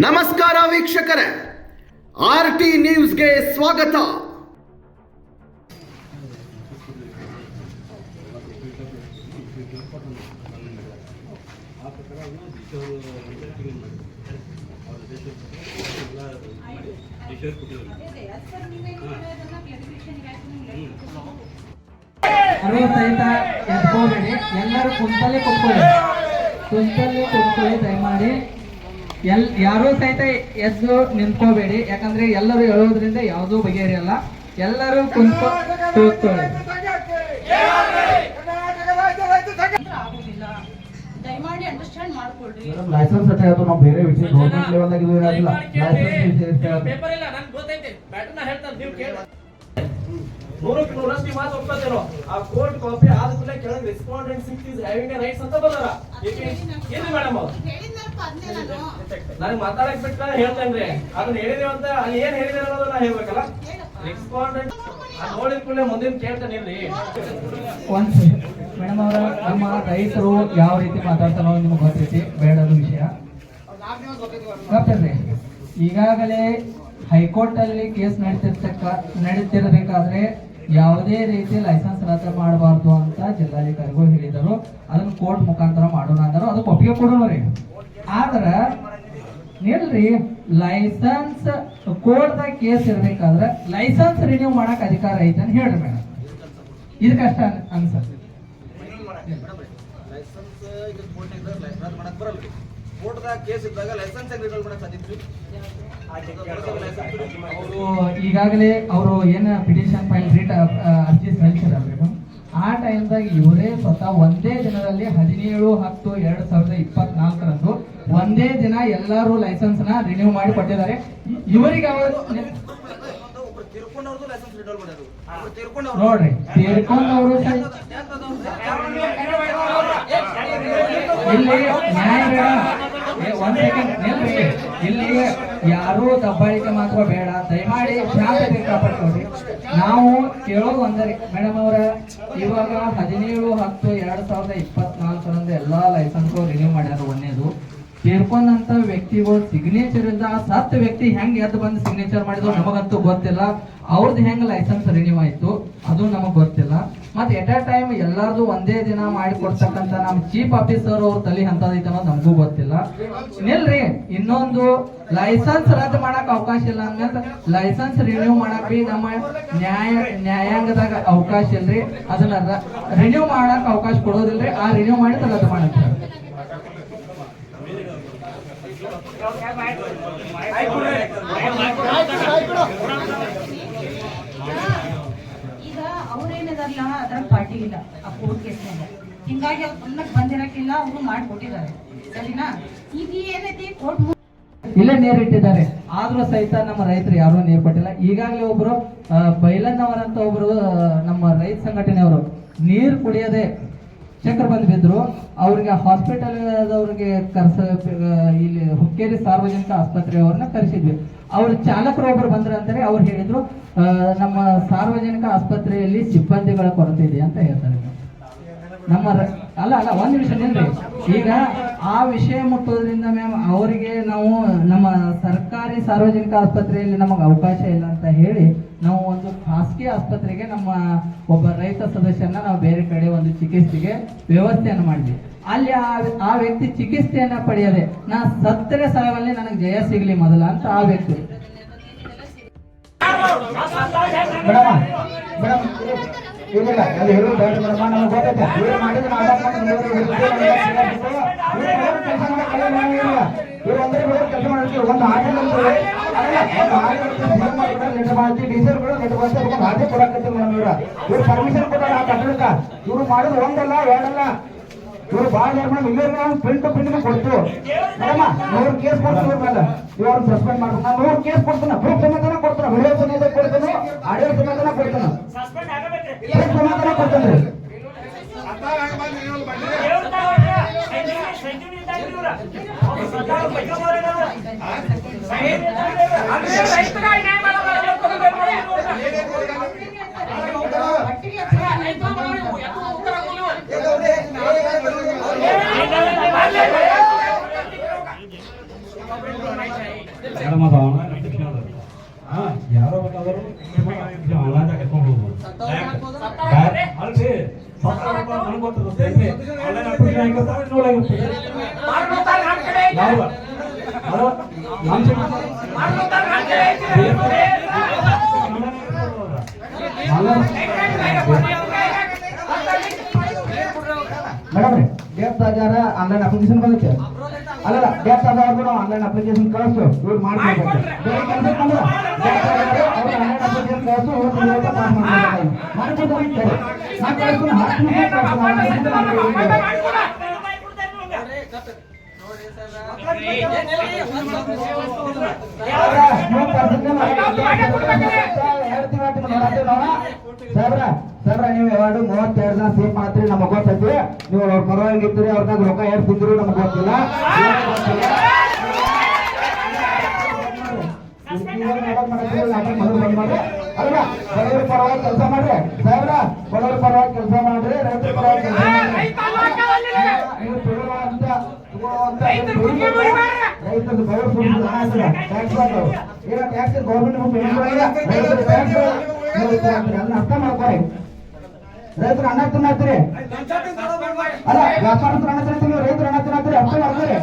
ನಮಸ್ಕಾರ ವೀಕ್ಷಕರೇ. R T ನ್ಯೂಸ್ಗೆ ಸ್ವಾಗತ. ಅರವತ್ತು ಸಹಿತ ಎತ್ಕೋಬೇಡಿ. ಎಲ್ಲರೂ ಕುಂತಲ್ಲೇ ಕುಂತಲ್ಲೇ ದಯಮಾಡಿ. ಎಲ್ ಯಾರೂ ಸಹಿತ ಎದ್ದು ನಿಂತ್ಕೋಬೇಡಿ. ಯಾಕಂದ್ರೆ ಎಲ್ಲರೂ ಹೇಳೋದ್ರಿಂದ ಯಾವುದೂ ಬಗೆಹರಿಯಲ್ಲ. ಎಲ್ಲರೂ ಕುಂತ್ಕೊಂಡು ಕೂತ್ಕೊಳ್ಳಿ. ದಯಮಾಡಿ ಅಂಡರ್ಸ್ಟ್ಯಾಂಡ್ ಮಾಡ್ಕೊಳ್ರಿ. ಲೈಸೆನ್ಸ್ ಅಷ್ಟೇ ಅದು ನಾವು ಬೇರೆ ವಿಷಯ ಗೌರ್ಮೆಂಟ್ ಲೆವೆಲ್ದಾಗ ಇದು ಇರೋದಿಲ್ಲ ಲೈಸೆನ್ಸ್ ವಿಷಯ ಪೇಪರ್ ಇಲ್ಲ ನನ್ಗೆ ಗೊತ್ತೈತೆ. ಬ್ಯಾಟರ್ನ ಹೇಳ್ತಾರೆ ನೀವು ಕೇಳಿ. ನೂರಕ್ಕೆ ನೂರಷ್ಟು ಮಾತು ಒಪ್ಕೋತಿರೋ? ಆ ಕೋರ್ಟ್ ಕಾಪಿ ಆದ ಕೂಡಲೇ ಕೆಳಗೆ respondent six is having rights ಅಂತ ಬಂದಾರ. ಏನು ಮೇಡಮ್ ಹೇಳಿದ್ನಪ್ಪ ಅದನ್ನೇ ನಾನು ನನಗೆ ಮಾತಾಡಕ್ ಬಿಟ್ಟು ಹೇಳ್ತೇನ್ರಿ. ಅದನ್ನ ಹೇಳಿದೆ ಅಂತ ಅಲ್ಲಿ ಏನ್ ಹೇಳಿದೆ ಅನ್ನೋದು ನಾ ಹೇಳ್ಬೇಕಲ್ಲ? ರೆಸ್ಪಾಂಡೆಂಟ್ ನೋಡಿದ ಕೂಡಲೇ ಮುಂದಿನ ಕೇಳ್ತಾನೆ ಇರ್ರಿ ಒಂದು ಮೇಡಮ್ ಅವರ ನಮ್ಮ ರೈತರು ಯಾವ ರೀತಿ ಮಾತಾಡ್ತಾರೋ ನಿಮ್ಗೆ ಗೊತ್ತೈತಿ ಬೇಡದ ವಿಷಯ. ಗೊತ್ತಲ್ರಿ ಈಗಾಗಲೇ ಹೈಕೋರ್ಟ್ ಅಲ್ಲಿ ಕೇಸ್ ನಡೀತಿರ್ತಕ್ಕ ನಡೀತಿರ್ಬೇಕಾದ್ರೆ ಯಾವುದೇ ರೀತಿ ಲೈಸೆನ್ಸ್ ರದ್ದು ಮಾಡಬಾರ್ದು ಅಂತ ಜಿಲ್ಲಾಧಿಕಾರಿಗಳು ಹೇಳಿದರು. ಅದನ್ನ ಕೋರ್ಟ್ ಮುಖಾಂತರ ಮಾಡೋಣ ಅಂದರು. ಅದಕ್ಕೆ ಒಪ್ಪಿಗೆ ಕೊಡೋಣ ರೀ ಆದ್ರೆ ನಿಲ್ರಿ ಲೈಸೆನ್ಸ್ ಕೋರ್ಟ್ದಾಗ ಕೇಸ್ ಇರ್ಬೇಕಾದ್ರೆ ಲೈಸೆನ್ಸ್ ರಿನ್ಯೂ ಮಾಡಕ್ ಅಧಿಕಾರ ಐತೆ ಅಂತ ಹೇಳ್ರಿ ಮೇಡಮ್ ಇದಕ್ಕಷ್ಟ ಅನ್ಸತ್ತೆ. ಕೇಸ್ ಇದ್ದಾಗ ಲೈಸೆನ್ಸ್ ಹೆಂಗ್ ರಿನಲ್ ಮಾಡಕ್ ಸಾಧ್ಯತ್ರಿ ಅವರು? ಈಗಾಗಲೇ ಅವರು ಏನ ಪಿಟಿಷನ್ ಫೈಲ್ ರೀಟ್ ಅರ್ಜಿ ಸಲ್ಲಿಸಿದ ಮೇಡಮ್ ಆ ಟೈಮ್ದಾಗ ಇವರೇ ಸ್ವತಃ ಒಂದೇ ದಿನದಲ್ಲಿ ಹದಿನೇಳು ಹತ್ತು ಎರಡು ಸಾವಿರದ ಇಪ್ಪತ್ನಾಲ್ಕರಂದು ಒಂದೇ ದಿನ ಎಲ್ಲರೂ ಲೈಸೆನ್ಸ್ನ ರಿನ್ಯೂ ಮಾಡಿ ಕೊಟ್ಟಿದ್ದಾರೆ. ಇವರಿಗೆ ಅವರು ನೋಡ್ರಿ ತೀರ್ಕೊಂಡವರು ಇಲ್ಲಿ ನ್ಯಾಯ ಬೇಡ ಏ, ಒಂದ್ ಸೆಕೆಂಡ್ ನಿಲ್ರಿ ಇಲ್ಲಿ ಯಾರೂ ದಬ್ಬಾಳಿಕೆ ಮಾತ್ರ ಬೇಡ. ದಯಮಾಡಿ ಶಾಂತತೆ ಕಾಪಾಡ್ಕೊಳ್ರಿ ನಾವು ಕೇಳೋದು ಒಂದರಿ. ಮೇಡಮ್ ಅವರ, ಇವಾಗ ಹದಿನೇಳು ಹತ್ತು ಎರಡ್ ಸಾವಿರದ ಇಪ್ಪತ್ನಾಲ್ಕರಂದು ಎಲ್ಲಾ ಲೈಸೆನ್ಸ್ ರಿನ್ಯೂ ಮಾಡ್ಯಾರ ಒಂದೇದು. ತೀರ್ಕೊಂಡಂತ ವ್ಯಕ್ತಿಗಳು ಸಿಗ್ನೇಚರ್ ಇಂದ ಆ ಸತ್ತ ವ್ಯಕ್ತಿ ಹೆಂಗ್ ಎದ್ದು ಬಂದು ಸಿಗ್ನೇಚರ್ ಮಾಡಿದ್ರು ನಮಗಂತೂ ಗೊತ್ತಿಲ್ಲ. ಅವ್ರದ್ದು ಹೆಂಗ್ ಲೈಸೆನ್ಸ್ ರಿನ್ಯೂ ಆಯ್ತು, ಅದು ನಮಗ್ ಗೊತ್ತಿಲ್ಲ. ಮತ್ತೆ ಎಟ್ ಅ ಟೈಮ್ ಎಲ್ಲಾರ್ದು ಒಂದೇ ದಿನ ಮಾಡಿ ಕೊಡ್ತಕ್ಕಂತ ನಮ್ ಚೀಫ್ ಆಫೀಸರ್ ಅವ್ರ ತಲೆ ಹಂತದೈತೆ ಅನ್ನೋದು ನಮಗೂ ಗೊತ್ತಿಲ್ಲ. ನಿಲ್ರಿ, ಇನ್ನೊಂದು ಲೈಸೆನ್ಸ್ ರದ್ದು ಮಾಡಕ್ ಅವಕಾಶ ಇಲ್ಲ ಅಂದ್ಮೇಲೆ ಲೈಸೆನ್ಸ್ ರಿನ್ಯೂ ಮಾಡಕ್ ಬಿ ನಮ್ಮ ನ್ಯಾಯ, ನ್ಯಾಯಾಂಗದಾಗ ಅವಕಾಶ ಇಲ್ರಿ. ಅದನ್ನ ರಿನ್ಯೂ ಮಾಡಕ್ ಅವಕಾಶ ಕೊಡೋದಿಲ್ರಿ. ಆ ರಿನ್ಯೂ ಮಾಡಿ ರದ್ದು ಮಾಡಕ್ಕೆ ಈಗ ಅವ್ರೇನಿದಾರಲ್ಲ ಅದರ ಪಾರ್ಟಿ ಇಲ್ಲ, ಆ ಕೋರ್ಟ್ ಕೇಸ್ನಾಗ ಹಿಂಗಾಗಿ ಅವ್ರು ಗಮನಕ್ಕೆ ಬಂದಿರಕ್ಕಿಲ್ಲ ಅವರು ಮಾಡ್ಕೊಟ್ಟಿದ್ದಾರೆ. ಸರಿನಾ? ಈಗ ಏನೈತಿ? ಕೋರ್ಟ್ ಇಲ್ಲೇ ನೀರು ಇಟ್ಟಿದ್ದಾರೆ. ಆದ್ರೂ ಸಹಿತ ನಮ್ಮ ರೈತರು ಯಾರು ನೀರು ಕೊಟ್ಟಿಲ್ಲ. ಈಗಾಗಲೇ ಒಬ್ರು ಬೈಲನ್ನವರಂತ ಒಬ್ರು ನಮ್ಮ ರೈತ ಸಂಘಟನೆಯವರು ನೀರು ಕುಡಿಯದೆ ಚಕ್ರ ಬಂದ್ ಬಿದ್ರು. ಅವ್ರಿಗೆ ಹಾಸ್ಪಿಟಲ್ ಅವ್ರಿಗೆ ಕರ್ಸ ಇಲ್ಲಿ ಹುಕ್ಕೇರಿ ಸಾರ್ವಜನಿಕ ಆಸ್ಪತ್ರೆಯವ್ರನ್ನ ಕರೆಸಿದ್ವಿ. ಅವ್ರ ಚಾಲಕರು ಒಬ್ರು ಬಂದ್ರ ಅಂತಾರೆ ಅವ್ರು ಹೇಳಿದ್ರು. ನಮ್ಮ ಸಾರ್ವಜನಿಕ ಆಸ್ಪತ್ರೆಯಲ್ಲಿ ಸಿಬ್ಬಂದಿಗಳ ಕೊರತೆ ಇದೆ ಅಂತ ಹೇಳ್ತಾರೆ. ನಮ್ಮ ಅಲ್ಲ ಅಲ್ಲ, ಒಂದ್ ನಿಮಿಷ ನಿಲ್ರಿ. ಈಗ ಆ ವಿಷಯ ಮುಟ್ಟೋದ್ರಿಂದ ಮ್ಯಾಮ್ ಅವರಿಗೆ ನಾವು ನಮ್ಮ ಸರ್ಕಾರಿ ಸಾರ್ವಜನಿಕ ಆಸ್ಪತ್ರೆಯಲ್ಲಿ ನಮಗೆ ಅವಕಾಶ ಇಲ್ಲ ಅಂತ ಹೇಳಿ ನಾವು ಒಂದು ಖಾಸಗಿ ಆಸ್ಪತ್ರೆಗೆ ನಮ್ಮ ಒಬ್ಬ ರೈತ ಸದಸ್ಯನ ನಾವು ಬೇರೆ ಕಡೆ ಒಂದು ಚಿಕಿತ್ಸೆಗೆ ವ್ಯವಸ್ಥೆಯನ್ನು ಮಾಡಿದ್ವಿ. ಅಲ್ಲಿ ಆ ಆ ವ್ಯಕ್ತಿ ಚಿಕಿತ್ಸೆಯನ್ನ ಪಡೆಯದೆ, ನಾ ಸತ್ತರೆ ಸಾವಲ್ಲಿ ನನಗೆ ಜಯ ಸಿಗ್ಲಿ ಮೊದಲ ಅಂತ ಆ ವ್ಯಕ್ತಿ. ಮೇಡಮ್ ಮೇಡಮ್ ಇಲ್ಲ ಅದು ಹೇಳೋದು ಬೇಡ ಮೇಡಮ್ ನಮಗೆ ಗೊತ್ತೈತೆ ಇವ್ರು ಮಾಡಿದ್ರೆ ಇವ್ರು ಅಂದ್ರೆ ಇವ್ರು ಇವ್ರ ಪರ್ಮಿಷನ್ ಕೊಟ್ಟಾರ ಆ ಕಟ್ಟಡಕ್ಕ ಇವ್ರು ಒಂದಲ್ಲ ಎರಡಲ್ಲ ಇವ್ರು ಬಾಳ ಮೇಡಮ್ ಇಲ್ಲೇ ನಾವು ಪ್ರಿಂಟ್ ಪ್ರಿಂಟ್ ಕೊಡ್ತು ಮೇಡಮ್ ನೂರು ಕೇಸ್ ಕೊಡ್ತೀವಿ ಇವ್ರ ಮೇಲೆ. ಇವ್ರು ಸಸ್ಪೆಂಡ್ ಮಾಡ್ಬೇಕು. ನಾನು ನೂರು ಕೇಸ್ ಕೊಡ್ತೀನಿ. ಪ್ರೂಫ್ ಸಮೇತನ ಕೊಡ್ತೀನಿ. ವಿಡಿಯೋ ಸಮೇತ ಕೊಡ್ತೀನಿ. ಆಡಿಯೋ ಸಮೇತನ ಕೊಡ್ತಾನೆ. ಪ್ರೂಫ್ ಸಮೇತನ ಕೊಡ್ತೀನಿ. Hey, ಆನ್ಲೈನ್ ಅಪ್ಲಿಕೇಶನ್ ಅದ ಹಾ ಯಾರೋ ಬೇಕಾದರೂ ಆನ್ಲೈನ್ ಎತ್ಕೊಂಡು ಹೋಗ್ಬೋದು ಬ್ಯಾ- ಅಲ್ರಿ ಸರ್ಕಾರ ನನಗೆ ಗೊತ್ತದ ಆನ್ಲೈನ್ ಅಪ್ಲಿಕೇಶನ್ ಹೆಂಗೆ ಗೊತ್ತಾ? ನೋಡಾಗಿರ್ತದೆ ಯಾವ ಹಲೋ ನಮ್ಮ ಮೇಡಮ್ ರೀ ಆಗ್ಯಾರ ಆನ್ಲೈನ್ ಅಪ್ಲಿಕೇಶನ್ ಬಂದೈತೆ? ಅಲ್ಲಲ್ಲ ಆನ್ಲೈನ್ ಅಪ್ಲಿಕೇಶನ್ ಕಳಿಸು. ಇವ್ರು ಮಾಡ್ಬೇಕು ಬೇರೆ ಕೆಲಸ ಆನ್ಲೈನ್ ಅಪ್ಲಿಕೇಶನ್ ಕಳಿಸು ಇವ್ರು ಇವತ್ತು ಪಾಸ್ ಹತ್ತು ನಿಮಿಷ ಸಾಬ್ರ ಸಾಬ್ರ ನೀವು ಯಾವಾಗ ಮೂವತ್ತೆರಡು ಜನ ಸೇಫ್ ಮಾಡ್ತೀರಿ ನಮಗೆ ಗೊತ್ತೈತಿ. ನೀವು ಅವ್ರ ಪರವಾಗಿ ಇರ್ತೀರಿ ಅವ್ರದಾಗ ರೊಕ್ಕ ನಮಗೆ ಗೊತ್ತಿಲ್ಲ. ನಾಟಕ ಮೊದಲು ಬಂದ್ ಮಾಡ್ರಿ. ಅಲ್ವಾ ಬಡವರ ಪರವಾಗಿ ಕೆಲಸ ಮಾಡ್ರಿ. ಸಾಹೇಬ್ರ ಬಡವರ ಪರವಾಗಿ ಕೆಲಸ ಮಾಡ್ರಿ. ರೈತರ ಪರವಾಗಿ ಕೆಲಸ ಮಾಡ್ರಿ. ರೈತರದ್ದು ಬಡವರ ಇದ್ರೆ ಟ್ಯಾಕ್ಸ್ ಗೌರ್ಮೆಂಟ್ ಅರ್ಥ ಮಾಡ್ಕೊಳ್ಳಿ. ರೈತರು ಅನ್ನ ತಿನ್ನತ್ತೀರಿ ಅಲ್ಲ ವ್ಯಾಪಾರಸ್ಥರು ಅನ್ನ ತಿನ್ನತ್ತೀವಿ ರೈತರು ಅನ್ನ ತಿನ್ನತ್ತೀರಿ ಅರ್ಥ ಮಾಡ್ತಾರೆ